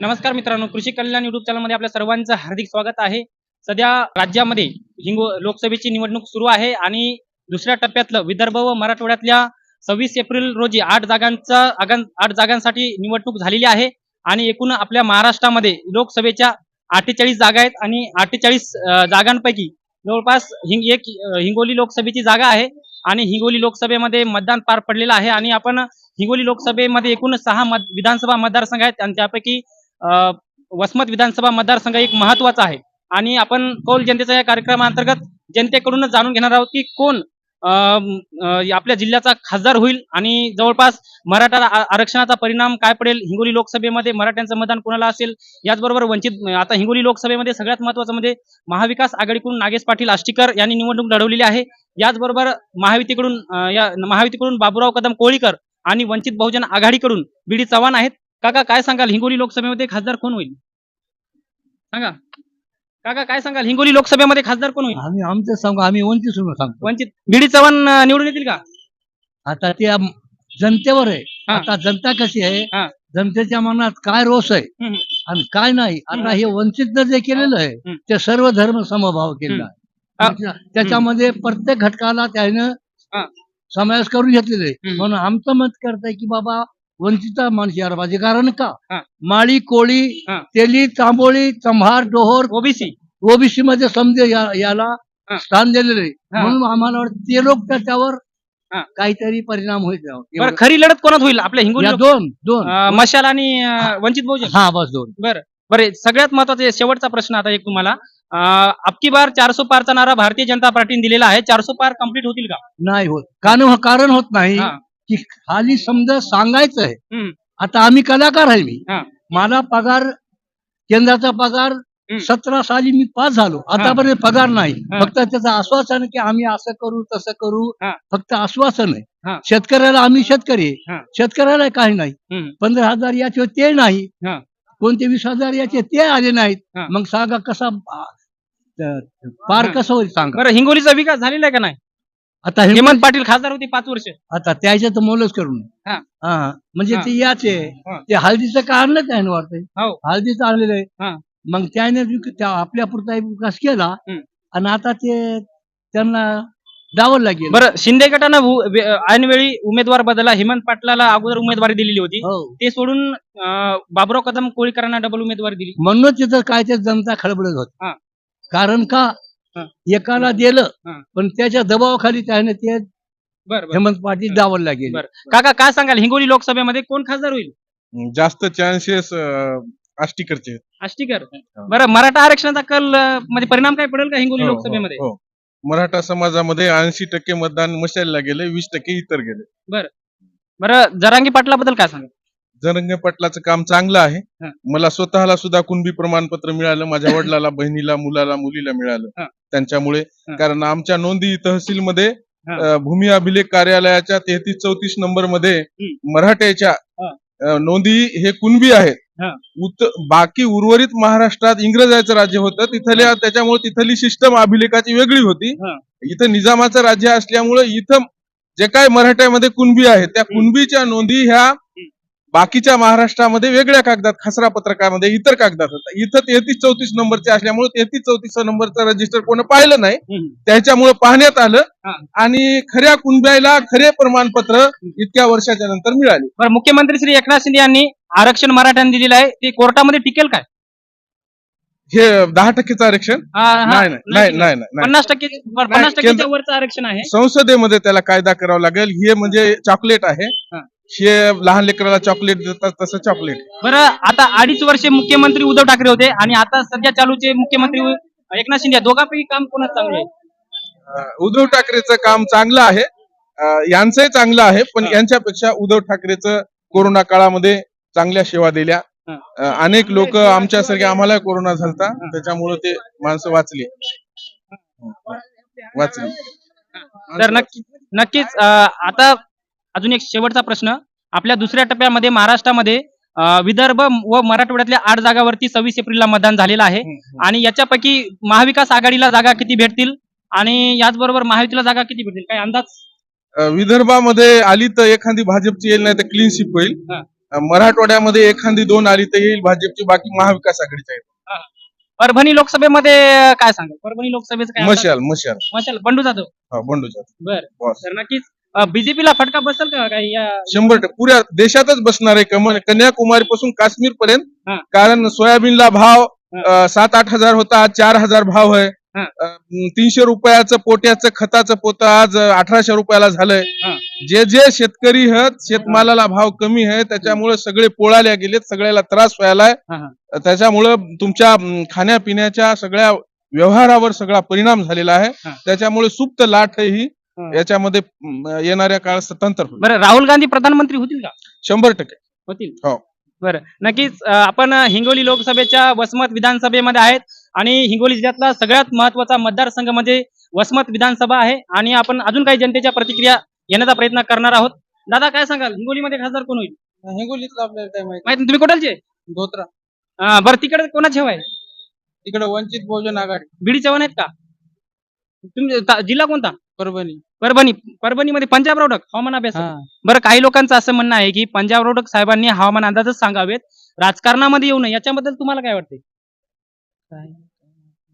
नमस्कार मित्रांनो कृषी कल्याण युट्यूब चॅनलमध्ये आपल्या सर्वांचं हार्दिक स्वागत आहे. सध्या राज्यामध्ये हिंगो लोकसभेची निवडणूक सुरू आहे आणि दुसऱ्या टप्प्यातलं विदर्भ व मराठवाड्यातल्या सव्वीस एप्रिल रोजी आठ जागांचा आठ जागांसाठी निवडणूक झालेली आहे. आणि एकूण आपल्या महाराष्ट्रामध्ये लोकसभेच्या अठ्ठेचाळीस जागा आहेत आणि अठ्ठेचाळीस जागांपैकी जवळपास हिंग एक हिंगोली लोकसभेची जागा आहे आणि हिंगोली लोकसभेमध्ये मतदान पार पडलेलं आहे. आणि आपण हिंगोली लोकसभेमध्ये एकूण सहा मत विधानसभा मतदारसंघ आहेत आणि त्यापैकी वसमत विधानसभा मतदारसंघ एक महत्त्वाचा आहे. आणि आपण कौल जनतेच्या या कार्यक्रमाअंतर्गत जनतेकडूनच जाणून घेणार आहोत की कोण आपल्या जिल्ह्याचा खासदार होईल आणि जवळपास मराठा आरक्षणाचा परिणाम काय पडेल हिंगोली लोकसभेमध्ये मराठ्यांचं मतदान कोणाला असेल याचबरोबर वंचित आता हिंगोली लोकसभेमध्ये सगळ्यात महत्वाचं म्हणजे महाविकास आघाडीकडून नागेश पाटील आष्टीकर यांनी निवडणूक लढवलेली आहे. याचबरोबर महायुतीकडून या महायुतीकडून बाबुराव कदम कोळीकर आणि वंचित बहुजन आघाडीकडून बी डी चव्हाण आहेत. काका काय सांगाल हिंगोली लोकसभेमध्ये खासदार कोण होईल सांगा काका काय सांगाल हिंगोली लोकसभेमध्ये खासदार कोण होईल आम्ही आमचं सांगू आम्ही वंचित म्हणून सांगतो वंचित बी डी चव्हाण अं, निवडून येतील का आता ते आम- जनतेवर आहे हा. आता जनता कशी आहे. जनतेच्या मनात काय रोष आहे हम्म. आणि काय नाही. आता हे वंचित जे केलेलं आहे हम्म. ते सर्व धर्म समभाव केलेला. आहे त्याच्या- त्याच्यामध्ये प्रत्येक घटकाला त्यानं हा. समावेश करून घेतलेले. हम्म. म्हणून आमचं मत करतंय की बाबा वंचित माणूस यायला पाहिजे कारण का हा. माळी कोळी हा. तेली तांबोळी चंभार डोहोर ओबीसी ओबीसी मध्ये समजे या- याला हा. स्थान दिलेलं आहे हा. म्हणून आम्हाला वाटतं ते लोक त्याच्यावर हा. काहीतरी परिणाम होईल त्यावर. बरं एवढं. खरी लढत कोणात होईल आपल्या हिंगोली या लोक- दोन दोन अं, मशाल आणि अं, वंचित बहुजन हा बस दोन बरं बरं सगळ्यात महत्त्वाचा शेवटचा प्रश्न आता एक तुम्हाला अं, अबकी बार चारसो पारचा नारा भारतीय जनता पार्टीने दिलेला आहे चारसो पार कंप्लीट होतील का नाही होत कारण कारण होत नाही हा. की खाली समजा सांगायचं आहे. आता आम्ही कलाकार आहे मी. मला पगार केंद्राचा पगार. सतरा साली मी पास झालो आतापर्यंत पगार नाही. फक्त त्याचं आश्वासन की आम्ही असं करू तसं करू. फक्त आश्वासन. आहे शेतकऱ्याला आम्ही शेतकरी. शेतकऱ्याला काही नाही. पंधरा हजार याचे ते नाही. कोणते वीस हजार याचे ते आले नाहीत. मग सांगा कसा पार. कसं होईल सांगा बरं हिंगोलीचा विकास झालेला आहे का नाही आता हे हेमंत पाटील खासदार होते पाच वर्ष आता त्याचे तर मोलच करून हा. हा म्हणजे हा. ते याचे हा. ते हळदीचं काढलं त्याने वाटतंय हो हळदीचं आणलेलं हा. आहे मग त्याने विक- त्या आपल्या पुरता विकास केला हम्म. आणि आता ते त्यांना डावल लागेल बरं शिंदे गटानं वे- ऐनवेळी उमेदवार बदलला हेमंत पाटलाला अगोदर उमेदवारी दिलेली होती हो ते सोडून अं, बाबुराव कदम कोळीकरांना डबल उमेदवारी दिली म्हणून तिथं काय ते जनता खळबळत होत हा. कारण का. एकाला दिलं. पण त्याच्या दबावाखाली त्याने ते बरं हेमंत पाटील डावल लागेल बरं. काका काय सांगाल? हिंगोली लोकसभेमध्ये कोण खासदार होईल? जास्त चान्सेस आष्टीकरचे आहेत. आष्टीकर. बरं मराठा आरक्षणाचा कल अं, म्हणजे परिणाम काय पडेल का हिंगोली हो, लोकसभेमध्ये? हो, हो. मराठा समाजामध्ये ऐंशी टक्के मतदान मशालला गेले वीस टक्के इतर गेले. बरं. जरांगी पाटलाबद्दल काय सांगा जरंगे पाटलाचं काम चांगलं आहे. मला स्वतःला सुद्धा कुणबी प्रमाणपत्र मिळालं माझ्या वडिलाला बहिणीला मुलाला मुलीला मिळालं. त्यांच्यामुळे. कारण आमच्या नोंदी तहसीलमध्ये भूमी अभिलेख कार्यालयाच्या तेहतीस चौतीस नंबरमध्ये मराठ्याच्या नोंदी हे कुणबी आहेत. बाकी उर्वरित महाराष्ट्रात इंग्रजाचं राज्य होतं. तिथल्या त्याच्यामुळे तिथली सिस्टम अभिलेखाची वेगळी होती. इथं निजामाचं राज्य असल्यामुळे इथं जे काय मराठ्यामध्ये कुणबी आहेत त्या कुणबीच्या नोंदी ह्या बाकीच्या महाराष्ट्रामध्ये वेगळ्या कागदात खसरा पत्रकामध्ये इतर कागदात होतात इथं तेहतीस चौतीस नंबरचे असल्यामुळे तेहतीस चौतीस नंबरचं रजिस्टर कोणी पाहिलं नाही. त्याच्यामुळे पाहण्यात आलं. आणि खऱ्या कुणब्याला खरे प्रमाणपत्र इतक्या वर्षाच्या नंतर मिळाले. बरं मुख्यमंत्री श्री एकनाथ शिंदे यांनी आरक्षण मराठ्यांना दिलेलं आहे. ते कोर्टामध्ये टिकेल काय? हे दहा टक्केचं आरक्षण? नाही पन्नास टक्के पन्नास वरचं आरक्षण आहे. संसदेमध्ये त्याला कायदा करावा लागेल. हे म्हणजे चॉकलेट आहे. हा. लहान लेकराला चॉकलेट देतात तसं चॉकलेट बरं आता अडीच वर्षे मुख्यमंत्री उद्धव ठाकरे होते आणि आता सध्या चालूचे मुख्यमंत्री एकनाथ शिंदे दोघांपैकी काम कोणाचं चांगलं आहे? उद्धव ठाकरेचं काम चांगलं आहे. यांचंही चांगलं आहे पण. यांच्यापेक्षा उद्धव ठाकरेचं कोरोना काळामध्ये चांगल्या सेवा दिल्या. अनेक लोक आमच्यासारखे आम्हाला कोरोना झालता त्याच्यामुळे ते माणसं वाचली. वाचली. तर नक्की नक्कीच आता अजून एक शेवटचा प्रश्न. आपल्या दुसऱ्या टप्प्यामध्ये महाराष्ट्रामध्ये विदर्भ व मराठवाड्यातल्या आठ जागावरती सव्वीस एप्रिलला मतदान झालेलं आहे. आणि याच्यापैकी महाविकास आघाडीला जागा किती भेटतील? आणि याचबरोबर महायुतीला जागा किती भेटतील? काय अंदाज? विदर्भामध्ये आली तर एखादी भाजपची येईल नाही तर क्लीन शिप होईल मराठवाड्यामध्ये एखादी दोन आली तर येईल भाजपची बाकी महाविकास आघाडीच्या आहेत परभणी लोकसभेमध्ये काय सांगाल परभणी लोकसभेचं काय मशाल मशाल. मशाल बंडू जाधव. हा बंडूच्या बर. तर नक्कीच बीजेपीला फटका बसेल का काही या शंभर टक्के पुऱ्या देशातच बसणार आहे कम- कन्याकुमारी पासून काश्मीर पर्यंत हा. कारण सोयाबीनला भाव. अं, सात आठ हजार होता आज चार हजार भाव आहे हा. अं, तीनशे रुपयाचं पोट्याचं खताचं पोतं आज अठराशे रुपयाला झालंय हा. जे जे शेतकरी आहेत शेतमालाला भाव कमी आहे त्याच्यामुळे सगळे पोळाल्या गेलेत सगळ्याला त्रास व्हायलाय हा, हा. त्याच्यामुळं तुमच्या अं, खाण्यापिण्याच्या सगळ्या व्यवहारावर सगळा परिणाम झालेला आहे. त्याच्यामुळे सुप्त लाट हा. याच्यामध्ये येणाऱ्या काळात स्वतंत्र होईल. बरं राहुल गांधी प्रधानमंत्री होतील का? शंभर टक्के. होतील. हो. बरं नक्कीच अं, आपण हिंगोली लोकसभेच्या वसमत विधानसभेमध्ये आहेत आणि हिंगोली जिल्ह्यातला सगळ्यात महत्त्वाचा मतदारसंघ म्हणजे वसमत विधानसभा आहे आणि आपण अजून काही जनतेच्या प्रतिक्रिया घेण्याचा प्रयत्न करणार आहोत. दादा काय सांगाल? हिंगोलीमध्ये खासदार कोण होईल? हिंगोलीतलं आपल्याला काय माहिती? माहिती तुम्ही कुठलचे धोत्रा. अं, बरं तिकडे कोणाची हवा आहे? तिकडे वंचित बहुजन आघाडी. बीडी चव्हाण आहेत का? ता- जिल्हा कोणता? परभणी. परभणी परभणीमध्ये पंजाब रोडक हवामान अभ्यास. हा. बरं काही लोकांचं असं म्हणणं आहे की पंजाब रोडक साहेबांनी हवामान अंदाजच सांगावेत. राजकारणामध्ये येऊ नये. याच्याबद्दल तुम्हाला काय वाटते